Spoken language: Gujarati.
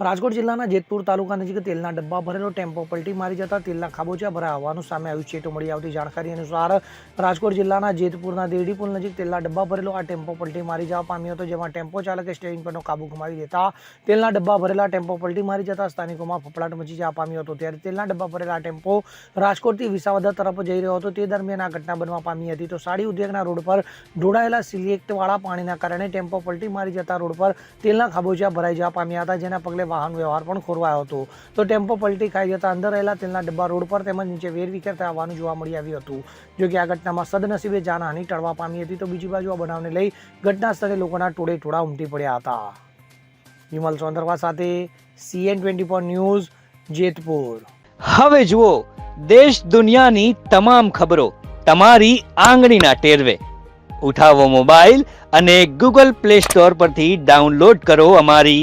રાજકોટ જિલ્લાના જેતપુર તાલુકા નજીક તેલના ડબ્બા ભરેલો ટેમ્પો પલટી મારી જતા તેલના ખાબોચિયા ભરાયા હોવાનું સામે આવ્યું છે. તો મળી આવતી જાણકારી અનુસાર રાજકોટ જિલ્લાના જેતપુરના દેરડી પુલ નજીક તેલના ડબ્બા ભરેલો આ ટેમ્પો પલટી મારી જવા પામ્યો હતો, જેમાં ટેમ્પો ચાલકે સ્ટેરિંગ પરનો કાબુ ગુમાવી દેતા તેલના ડબ્બા ભરેલા ટેમ્પો પલટી મારી જતા સ્થાનિકોમાં ફફડાટ મચી જવા પામ્યો હતો. ત્યારે તેલના ડબ્બા ભરેલા ટેમ્પો રાજકોટથી વિસાવદર તરફ જઈ રહ્યો હતો. તે દરમિયાન આ ઘટના બનવા પામી હતી. તો સાડી ઉદ્યોગના રોડ પર ઢોળાયેલા સિલેક્ટવાળા પાણીના કારણે ટેમ્પો પલટી મારી જતા રોડ પર તેલના ખાબોચિયા ભરાઈ જવા પામ્યા હતા, જેના પગલે વાહન વ્યવહાર પણ ખોરવાયો હતો. તો ટેમ્પો પલટી ખાઈ જતા અંદર રહેલા તેલના ડબ્બા રોડ પર તેમજ નીચે વેરવિખેર થવાનું જોવા મળી આવ્યું હતું. જોકે આ ઘટનામાં સદનસીબે જાનહાની ટળવા પામી હતી તો બીજી બાજુ આ બનાવને લઈ ઘટના સ્થળે લોકોના ટોળે ટોળા ઉમટી પડ્યા હતા. વિમલ સોંદરવા સાથે CN twenty four news, Jetpur. હવે જુઓ, દેશ દુનિયાની તમામ ખબરો તમારી આંગળીના ટેરવે. ઉઠાવો મોબાઈલ અને ગૂગલ પ્લે સ્ટોર પરથી ડાઉનલોડ કરો અમારી